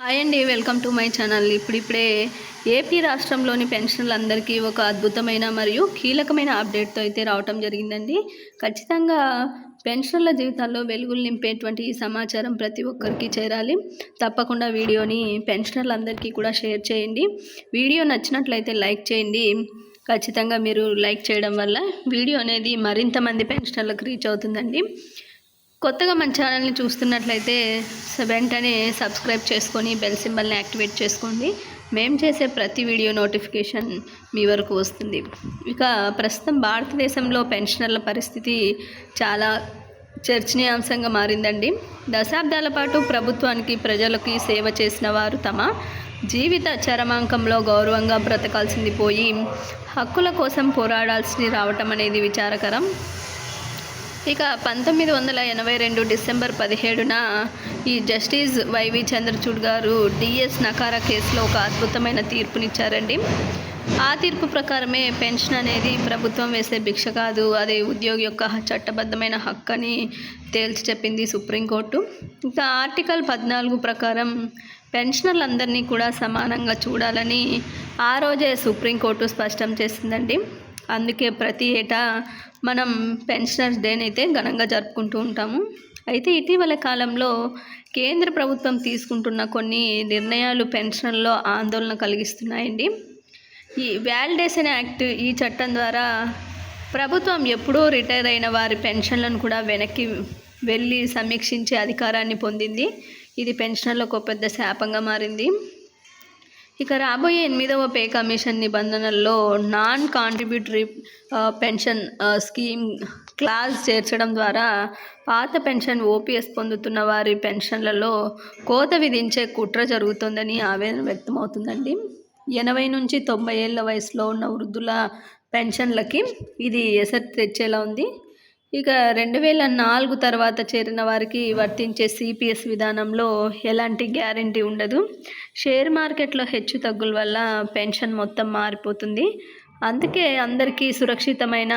Hi అండి welcome to my channel ఇప్పుడిప్పుడే AP రాష్ట్రంలోని పెన్షన్లందరికీ ఒక అద్భుతమైన మరియు కీలకమైన అప్డేట్తో అయితే రావటం జరిగిందండి. ఖచ్చితంగా పెన్షన్ల జీవితాల్లో వెలుగులు నింపేటువంటి ఈ సమాచారం ప్రతి ఒక్కరికి చేరాలి. తప్పకుండా వీడియోని పెన్షనర్లందరికీ కూడా షేర్ చేయండి. వీడియో నచ్చినట్లయితే లైక్ చేయండి. ఖచ్చితంగా మీరు లైక్ చేయడం వల్ల వీడియో అనేది మరింత మంది పెన్షనర్లకు రీచ్ అవుతుందండి. కొత్తగా మన ఛానల్ని చూస్తున్నట్లయితే వెంటనే సబ్స్క్రైబ్ చేసుకొని బెల్ సింబల్ని యాక్టివేట్ చేసుకోండి. మేము చేసే ప్రతి వీడియో నోటిఫికేషన్ మీ వరకు వస్తుంది. ఇక ప్రస్తుతం భారతదేశంలో పెన్షనర్ల పరిస్థితి చాలా చర్చనీయాంశంగా మారిందండి. దశాబ్దాల పాటు ప్రభుత్వానికి ప్రజలకి సేవ చేసిన వారు తమ జీవిత చరమాంకంలో గౌరవంగా బ్రతకాల్సింది పోయి హక్కుల కోసం పోరాడాల్సి రావటం అనేది విచారకరం. ఇక పంతొమ్మిది వందల ఎనభై రెండు డిసెంబర్ పదిహేడున ఈ జస్టిస్ వైవి చంద్రచూడ్ గారు డిఎస్ నకారా కేసులో ఒక అద్భుతమైన తీర్పునిచ్చారండి. ఆ తీర్పు ప్రకారమే పెన్షన్ అనేది ప్రభుత్వం వేసే భిక్ష కాదు అది ఉద్యోగి యొక్క చట్టబద్ధమైన హక్కు అని తేల్చి చెప్పింది సుప్రీంకోర్టు. ఇంకా ఆర్టికల్ పద్నాలుగు ప్రకారం పెన్షనర్లందరినీ కూడా సమానంగా చూడాలని ఆ రోజే సుప్రీంకోర్టు స్పష్టం చేసిందండి. అందుకే ప్రతి ఏటా మనం పెన్షనర్స్ డేని అయితే ఘనంగా జరుపుకుంటూ ఉంటాము. అయితే ఇటీవల కాలంలో కేంద్ర ప్రభుత్వం తీసుకుంటున్న కొన్ని నిర్ణయాలు పెన్షన్లో ఆందోళన కలిగిస్తున్నాయండి. ఈ వ్యాలిడేషన్ యాక్ట్ ఈ చట్టం ద్వారా ప్రభుత్వం ఎప్పుడూ రిటైర్ అయిన వారి పెన్షన్లను కూడా వెనక్కి వెళ్ళి సమీక్షించే అధికారాన్ని పొందింది. ఇది పెన్షన్లకు ఒక పెద్ద శాపంగా మారింది. ఇక రాబోయే ఎనిమిదవ pay commission నిబంధనల్లో non contributory pension scheme clause చేర్చడం ద్వారా పాత పెన్షన్ ఓపీఎస్ పొందుతున్న వారి పెన్షన్లలో కోత విధించే కుట్ర జరుగుతుందని ఆవేదన వ్యక్తమవుతుందండి. ఎనభై నుంచి తొంభై ఏళ్ళ వయసులో ఉన్న వృద్ధుల పెన్షన్లకి ఇది ఎసరు తెచ్చేలా ఉంది. ఇక రెండు వేల నాలుగు తర్వాత చేరిన వారికి వర్తించే సిపిఎస్ విధానంలో ఎలాంటి గ్యారంటీ ఉండదు. షేర్ మార్కెట్లో హెచ్చు తగ్గుల వల్ల పెన్షన్ మొత్తం మారిపోతుంది. అందుకే అందరికీ సురక్షితమైన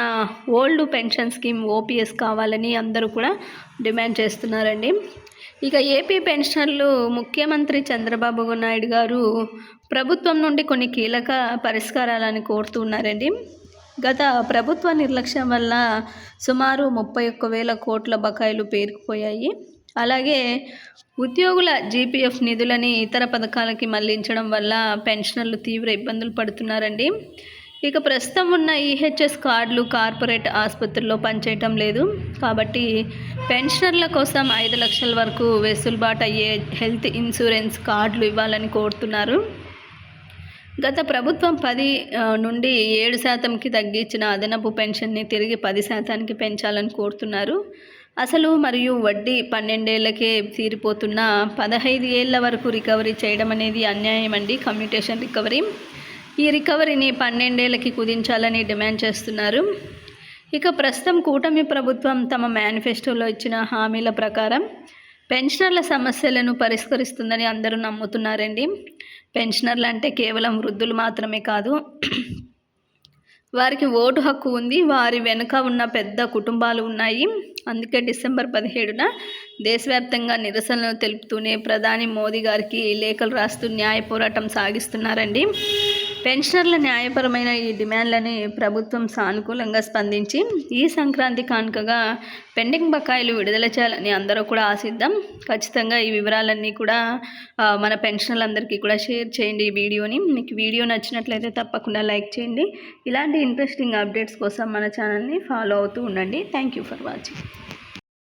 ఓల్డ్ పెన్షన్ స్కీమ్ ఓపీఎస్ కావాలని అందరూ కూడా డిమాండ్ చేస్తున్నారండి. ఇక ఏపీ పెన్షనర్లు ముఖ్యమంత్రి చంద్రబాబు నాయుడు గారు ప్రభుత్వం నుండి కొన్ని కీలక పరిష్కారాలను కోరుతున్నారండి గత ప్రభుత్వ నిర్లక్ష్యం వల్ల సుమారు ముప్పై ఒక్క వేల కోట్ల బకాయిలు పేరుకుపోయాయి. అలాగే ఉద్యోగుల జీపీఎఫ్ నిధులని ఇతర పథకాలకి మళ్ళించడం వల్ల పెన్షనర్లు తీవ్ర ఇబ్బందులు పడుతున్నారండి. ఇక ప్రస్తుతం ఉన్న ఈహెచ్ఎస్ కార్డులు కార్పొరేట్ ఆసుపత్రుల్లో పనిచేయటం లేదు. కాబట్టి పెన్షనర్ల కోసం ఐదు లక్షల వరకు వెసులుబాటు అయ్యే హెల్త్ ఇన్సూరెన్స్ కార్డులు ఇవ్వాలని కోరుతున్నారు. గత ప్రభుత్వం పది నుండి ఏడు శాతంకి తగ్గించిన అదనపు పెన్షన్ని తిరిగి పది శాతానికి పెంచాలని కోరుతున్నారు. అసలు మరియు వడ్డీ పన్నెండేళ్ళకే తీరిపోతున్న పదహైదు ఏళ్ళ వరకు రికవరీ చేయడం అనేది అన్యాయం అండి కమ్యూటేషన్ రికవరీ. ఈ రికవరీని పన్నెండేళ్ళకి కుదించాలని డిమాండ్ చేస్తున్నారు. ఇక ప్రస్తుతం కూటమి ప్రభుత్వం తమ మేనిఫెస్టోలో ఇచ్చిన హామీల ప్రకారం పెన్షనర్ల సమస్యలను పరిష్కరిస్తుందని అందరూ నమ్ముతున్నారండి. పెన్షనర్లు అంటే కేవలం వృద్ధులు మాత్రమే కాదు. వారికి ఓటు హక్కు ఉంది. వారి వెనుక ఉన్న పెద్ద కుటుంబాలు ఉన్నాయి. అందుకే డిసెంబర్ పదిహేడున దేశవ్యాప్తంగా నిరసనలు తెలుపుతూనే ప్రధాని మోదీ గారికి లేఖలు రాస్తూ న్యాయ పోరాటం సాగిస్తున్నారండి. పెన్షనర్ల న్యాయపరమైన ఈ డిమాండ్లని ప్రభుత్వం సానుకూలంగా స్పందించి ఈ సంక్రాంతి కానుకగా పెండింగ్ బకాయిలు విడుదల చేయాలని అందరూ కూడా ఆశిద్దాం. ఖచ్చితంగా ఈ వివరాలన్నీ కూడా మన పెన్షనర్లందరికీ కూడా షేర్ చేయండి ఈ వీడియోని. మీకు వీడియో నచ్చినట్లయితే తప్పకుండా లైక్ చేయండి. ఇలాంటి ఇంట్రెస్టింగ్ అప్డేట్స్ కోసం మన ఛానల్ని ఫాలో అవుతూ ఉండండి. Thank you for watching.